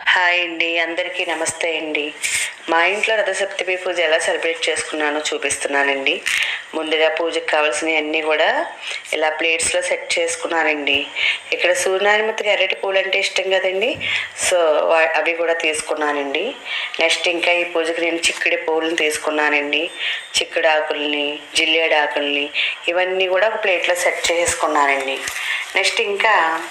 Hi అండి అందరికీ నమస్తే అండి. మా ఇంట్లో రథసప్తమి పూజ ఎలా సెలబ్రేట్ చేసుకున్నానో చూపిస్తున్నానండి. ముందుగా పూజకు కావాల్సినవి అన్నీ కూడా ఇలా ప్లేట్స్లో సెట్ చేసుకున్నానండి. ఇక్కడ సూర్యనారాయణమూర్తికి ఎర్రటి పూలు అంటే ఇష్టం కదండి? సో వా- అవి కూడా తీసుకున్నానండి. నెక్స్ట్ ఇంకా ఈ పూజకి నేను చిక్కుడి పూలను తీసుకున్నానండి. చిక్కుడు ఆకుల్ని జిల్లేడు ఆకుల్ని ఇవన్నీ కూడా ఒక ప్లేట్లో సెట్ చేసుకున్నానండి. నెక్స్ట్ ఇంకా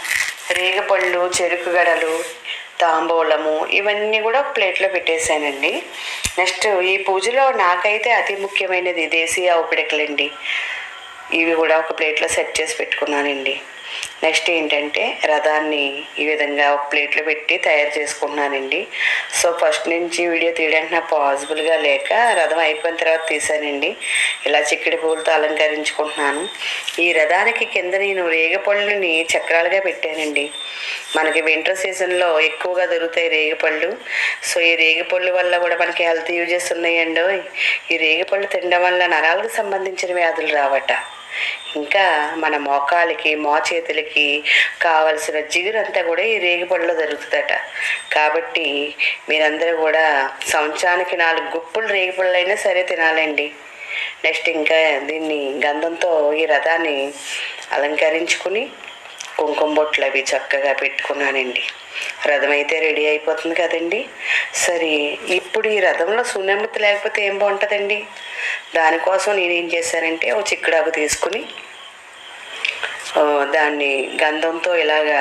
రేగపళ్ళు చెరుకు గడలు తాంబూలము ఇవన్నీ కూడా ప్లేట్లో పెట్టేశానండి. నెక్స్ట్ ఈ పూజలో నాకైతే అతి ముఖ్యమైనది దేశీయ ఆవు పిడకలండి ఇవి కూడా ఒక ప్లేట్లో సెట్ చేసి పెట్టుకున్నానండి. నెక్స్ట్ ఏంటంటే రథాన్ని ఈ విధంగా ఒక ప్లేట్లో పెట్టి తయారు చేసుకుంటున్నానండి. సో ఫస్ట్ నుంచి వీడియో తీయడానికి నాకు పాసిబుల్గా లేక రథం అయిపోయిన తర్వాత తీశానండి ఇలా చిక్కడి పూలతో అలంకరించుకుంటున్నాను. ఈ రథానికి కింద నేను రేగపళ్ళని చక్రాలుగా పెట్టానండి. మనకి వింటర్ సీజన్లో ఎక్కువగా దొరుకుతాయి రేగిపళ్ళు. సో ఈ రేగిపళ్ళు వల్ల కూడా మనకి హెల్త్ యూజెస్ ఉన్నాయండి ఈ రేగిపళ్ళు తినడం వల్ల నరాలకు సంబంధించిన వ్యాధులు రావట. ఇంకా మన మోకాలకి మోచేతులకి కావలసిన జిగురంతా కూడా ఈ రేగిపళ్ళలో దొరుకుతుందట. కాబట్టి మీరందరూ కూడా సంవత్సరానికి నాలుగు గుప్పులు రేగిపళ్ళు అయినా సరే తినాలండి. నెక్స్ట్ ఇంకా దీన్ని గంధంతో ఈ రథాన్ని అలంకరించుకుని కుంకుమ బొట్లు అవి చక్కగా పెట్టుకున్నానండి. రథం అయితే రెడీ అయిపోతుంది కదండి. సరే ఇప్పుడు ఈ రథంలో శూన్యమూర్తి లేకపోతే ఏం బాగుంటుందండి? దానికోసం నేనేం చేశానంటే ఓ చిక్కుడాకు తీసుకుని దాన్ని గంధంతో ఇలాగా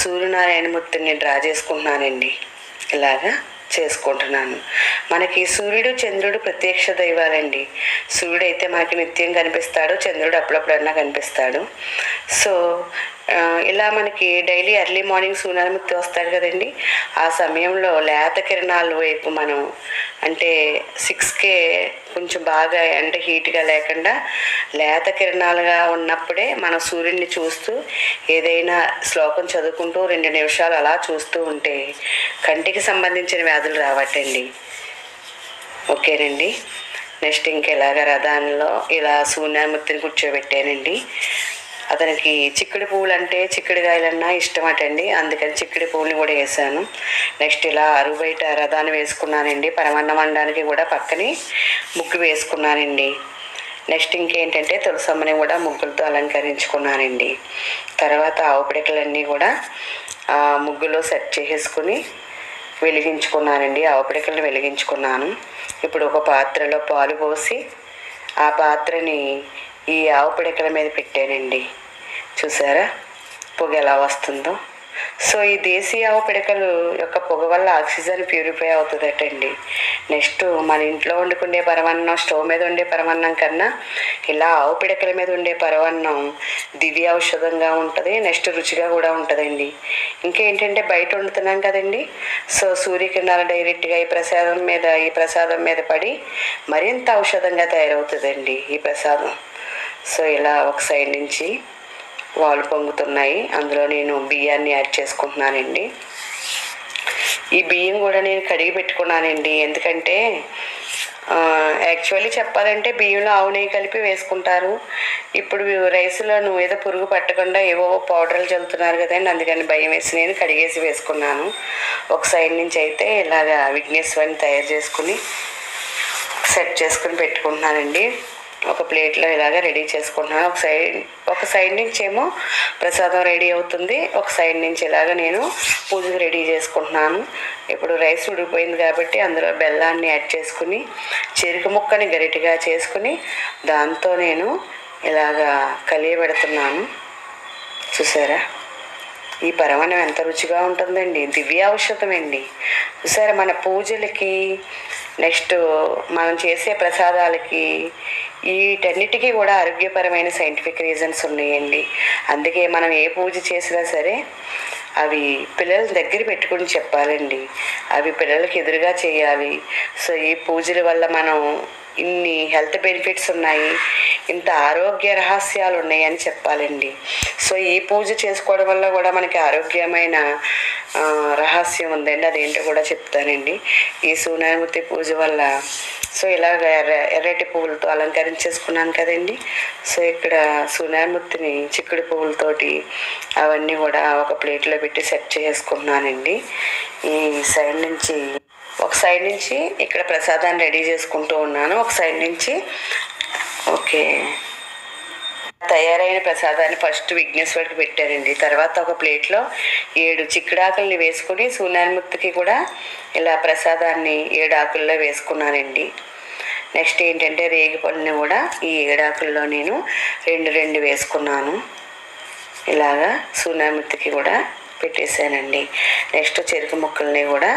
సూర్యనారాయణమూర్తిని డ్రా చేసుకుంటున్నానండి. ఇలాగా చేసుకుంటున్నాను. మనకి సూర్యుడు చంద్రుడు ప్రత్యక్ష దైవాలండి. సూర్యుడు అయితే మనకి నిత్యం కనిపిస్తాడు చంద్రుడు అప్పుడప్పుడన్నా కనిపిస్తాడు. సో ఇలా మనకి డైలీ ఎర్లీ మార్నింగ్ సూర్యనారాయణమూర్తి వస్తాడు కదండి. ఆ సమయంలో లేత కిరణాల వైపు మనం అంటే సిక్స్కే కొంచెం బాగా ఎండ హీట్గా లేకుండా లేత కిరణాలుగా ఉన్నప్పుడే మన సూర్యుడిని చూస్తూ ఏదైనా శ్లోకం చదువుకుంటూ రెండు నిమిషాలు అలా చూస్తూ ఉంటే కంటికి సంబంధించిన వ్యాధులు రావట్టండి. ఓకేనండి. నెక్స్ట్ ఇంకెలాగ రథాల్లో ఇలా సూర్యమూర్తిని కూర్చోబెట్టానండి. అతనికి చిక్కుడు పువ్వులు అంటే చిక్కుడుకాయలన్నా ఇష్టమటండి. అందుకని చిక్కుడు పువ్వుని కూడా వేసాను నెక్స్ట్ ఇలా అరువు బయట రథాన్ని వేసుకున్నానండి. పరమన్నం మండడానికి కూడా పక్కనే ముగ్గు వేసుకున్నానండి. నెక్స్ట్ ఇంకేంటంటే తులసమ్మని కూడా ముగ్గులతో అలంకరించుకున్నానండి. తర్వాత ఆవు పిడకలన్నీ కూడా ఆ ముగ్గులో సెట్ చేసేసుకుని వెలిగించుకున్నానండి. ఆవు పిడకలను వెలిగించుకున్నాను. ఇప్పుడు ఒక పాత్రలో పాలు పోసి ఆ పాత్రని ఈ ఆవు పిడకల మీద పెట్టానండి. చూసారా? పొగ ఎలా వస్తుందో. సో ఈ దేశీయ ఆవు పిడకలు యొక్క పొగ వల్ల ఆక్సిజన్ ప్యూరిఫై అవుతుందటండి. నెక్స్ట్ మన ఇంట్లో వండుకునే పరమాన్నం స్టవ్ మీద ఉండే పరమాన్నం కన్నా ఇలా ఆవు పిడకల మీద ఉండే పరమాన్నం దివ్య ఔషధంగా ఉంటుంది నెక్స్ట్ రుచిగా కూడా ఉంటుందండి. ఇంకేంటంటే బయట వండుతున్నాం కదండి. సో సూర్యకిరణాలు డైరెక్ట్గా ఈ ప్రసాదం మీద ఈ ప్రసాదం మీద పడి మరింత ఔషధంగా తయారవుతుందండి ఈ ప్రసాదం. సో ఇలా ఒక సైడ్ నుంచి వాలు పొంగుతున్నాయి. అందులో నేను బియ్యాన్ని యాడ్ చేసుకుంటున్నానండి. ఈ బియ్యం కూడా నేను కడిగి పెట్టుకున్నానండి. ఎందుకంటే యాక్చువల్లీ చెప్పాలంటే బియ్యంలో ఆవు నెయ్యి కలిపి వేసుకుంటారు. ఇప్పుడు రైస్లో నువ్వు ఏదో పురుగు పట్టకుండా ఏవో పౌడర్లు చల్లుతున్నారు కదండి. అందుకని భయం వేసి నేను కడిగేసి వేసుకున్నాను. ఒక సైడ్ నుంచి అయితే ఇలాగా విఘ్నేశ్వరిని తయారు చేసుకుని సెట్ చేసుకుని పెట్టుకుంటున్నానండి. ఒక ప్లేట్లో ఇలాగ రెడీ చేసుకుంటున్నాను. ఒక సైడ్ ఒక సైడ్ నుంచి ఏమో ప్రసాదం రెడీ అవుతుంది. ఒక సైడ్ నుంచి ఇలాగ నేను పూజకు రెడీ చేసుకుంటున్నాను. ఇప్పుడు రైస్ ఉడికిపోయింది కాబట్టి అందులో బెల్లాన్ని యాడ్ చేసుకుని చెరుకు ముక్కని గరిటిగా చేసుకుని దాంతో నేను ఇలాగా కలియబెడుతున్నాను. చూసారా? ఈ పరమాన్నం ఎంత రుచిగా ఉంటుందండి. దివ్య ఔషధం అండి. చూసారా? మన పూజలకి నెక్స్ట్ మనం చేసే ప్రసాదాలకి వీటన్నిటికీ కూడా ఆరోగ్యపరమైన సైంటిఫిక్ రీజన్స్ ఉన్నాయండి. అందుకే మనం ఏ పూజ చేసినా సరే అవి పిల్లల దగ్గర పెట్టుకుని చెప్పాలండి. అవి పిల్లలకి ఎదురుగా చేయాలి. సో ఈ పూజల వల్ల మనం ఇన్ని హెల్త్ బెనిఫిట్స్ ఉన్నాయి ఇంత ఆరోగ్య రహస్యాలు ఉన్నాయని చెప్పాలండి. సో ఈ పూజ చేసుకోవడం వల్ల కూడా మనకి ఆరోగ్యమైన రహస్యం ఉందండి అదేంటో కూడా చెప్తానండి. ఈ సూనామూర్తి పూజ వల్ల సో ఇలాగ ఎర్ర ఎర్రటి పువ్వులతో అలంకరించేసుకున్నాను కదండి. సో ఇక్కడ సూనామూర్తిని చిక్కుడు పువ్వులతోటి అవన్నీ కూడా ఒక ప్లేట్లో పెట్టి సెట్ చేసుకున్నానండి ఈ సైడ్ నుంచి ఒక సైడ్ నుంచి ఇక్కడ ప్రసాదాన్ని రెడీ చేసుకుంటూ ఉన్నాను. ఒక సైడ్ నుంచి ఓకే. తయారైన ప్రసాదాన్ని ఫస్ట్ విఘ్నేశ్వరుడికి పెట్టారండి. తర్వాత ఒక ప్లేట్లో ఏడు చిక్కుడాకుల్ని వేసుకుని సూర్యనారాయణమూర్తికి కూడా ఇలా ప్రసాదాన్ని ఏడు ఆకుల్లో వేసుకున్నానండి. నెక్స్ట్ ఏంటంటే రేగి పళ్ళని కూడా ఈ ఏడాకుల్లో నేను రెండు రెండు వేసుకున్నాను. ఇలాగా సూర్యనారాయణమూర్తికి కూడా పెట్టేశానండి. నెక్స్ట్ చెరుకు ముక్కల్ని కూడా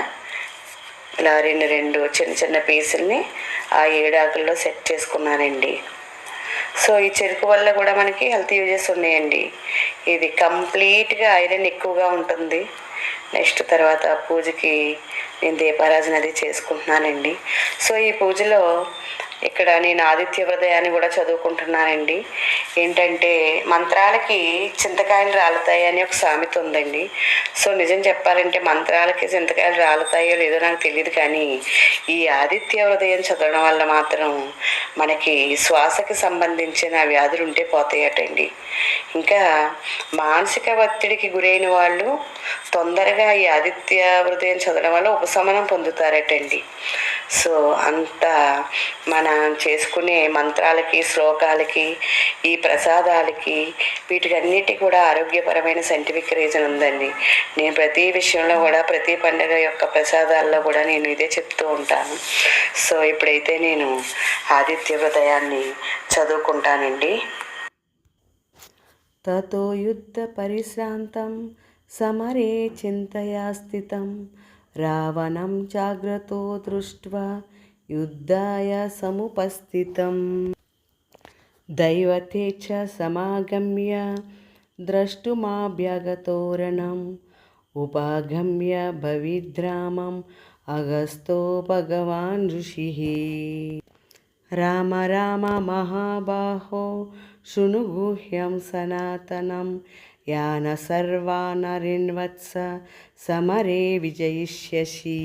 ఇలా రెండు రెండు చిన్న చిన్న పీసుల్ని ఆ ఏడాకుల్లో సెట్ చేసుకున్నానండి. సో ఈ చెరుకు వల్ల కూడా మనకి హెల్త్ యూజెస్ ఉన్నాయండి. ఇది కంప్లీట్గా ఐరన్ ఎక్కువగా ఉంటుంది. నెక్స్ట్ తర్వాత పూజకి నేను దీపారాజన అది చేసుకుంటున్నానండి. సో ఈ పూజలో ఇక్కడ నేను ఆదిత్య హృదయాన్ని కూడా చదువుకుంటున్నానండి. ఏంటంటే మంత్రాలకి చింతకాయలు రాలుతాయి అని ఒక సామెత ఉందండి. సో నిజం చెప్పాలంటే మంత్రాలకి చింతకాయలు రాలుతాయో లేదో నాకు తెలియదు కానీ ఈ ఆదిత్య హృదయం చదవడం వల్ల మాత్రం మనకి శ్వాసకి సంబంధించిన వ్యాధులు ఉంటే పోతాయటండి. ఇంకా మానసిక ఒత్తిడికి గురైన వాళ్ళు తొందరగా ఈ ఆదిత్య హృదయం చదవడం వల్ల ఉపశమనం పొందుతారటండి. సో అంత మన చేసుకునే మంత్రాలకి శ్లోకాలకి ఈ ప్రసాదాలకి వీటికన్నిటి కూడా ఆరోగ్యపరమైన సైంటిఫిక్ రీజన్ ఉందండి. నేను ప్రతి విషయంలో కూడా ప్రతి పండుగ యొక్క ప్రసాదాల్లో కూడా నేను ఇదే చెప్తూ ఉంటాను. సో ఇప్పుడైతే నేను ఆదిత్య హృదయాన్ని చదువుకుంటానండి. తతో యుద్ధ పరిశ్రాంతం సమరే చింతయా స్థితం రావణం జాగ్రత్త దృష్ట్వా युद्धाय समुपस्थितम् दैवते च समागम्य द्रष्टुमाभ्यगतोरणम् उपागम्य भविद्रामम् अगस्तो भगवान् ऋषिः राम राम महाबाहो शृणु गुह्यं सनातनं यान सर्वानरिण्वत्स समरे विजयिष्यसि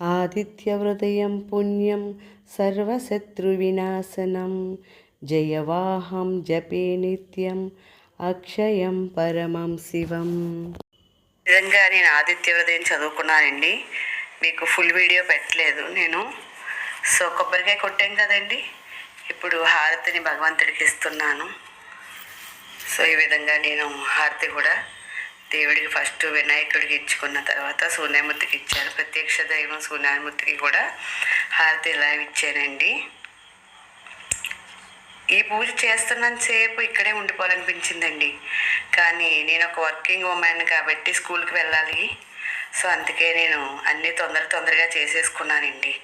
ఆదిత్యహృదయం పుణ్యం సర్వశత్రువినాశనం. జయవాహం జపే నిత్యం అక్షయం పరమం శివం. నిజంగా నేను ఆదిత్య హృదయం చదువుకున్నానండి. మీకు ఫుల్ వీడియో పెట్టలేదు నేను. సో కొబ్బరికాయ కొట్టాం కదండి. ఇప్పుడు హారతిని భగవంతుడికి ఇస్తున్నాను. సో ఈ విధంగా నేను హారతి కూడా దేవుడికి ఫస్ట్ వినాయకుడికి ఇచ్చుకున్న తర్వాత సూర్యమూర్తికి ఇచ్చాను ప్రత్యక్ష దైవం సూర్యమూర్తికి కూడా హారతి ఇలా ఇచ్చానండి ఈ పూజ చేస్తున్నంతసేపు ఇక్కడే ఉండిపోవాలనిపించిందండి. కానీ నేను ఒక వర్కింగ్ ఉమెన్ కాబట్టి స్కూల్కి వెళ్ళాలి. సో అందుకే నేను అన్నీ తొందర తొందరగా చేసేసుకున్నానండి.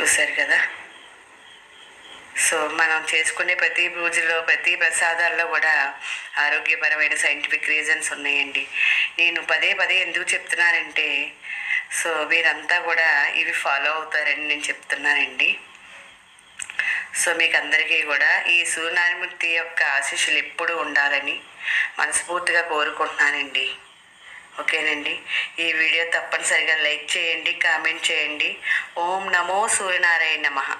చూశారు కదా? సో మనం చేసుకునే ప్రతి పూజలో ప్రతి ప్రసాదాల్లో కూడా ఆరోగ్యపరమైన సైంటిఫిక్ రీజన్స్ ఉన్నాయండి. నేను పదే పదే ఎందుకు చెప్తున్నానంటే సో మీరంతా కూడా ఇవి ఫాలో అవుతారని నేను చెప్తున్నానండి. సో మీకు అందరికీ కూడా ఈ సూర్యనారాయణమూర్తి యొక్క ఆశీస్సులు ఎప్పుడూ ఉండాలని మనస్ఫూర్తిగా కోరుకుంటున్నానండి. ఓకేనండి? ఈ వీడియో తప్పనిసరిగా లైక్ చేయండి కామెంట్ చేయండి. ఓం నమో సూర్యనారాయణ నమః.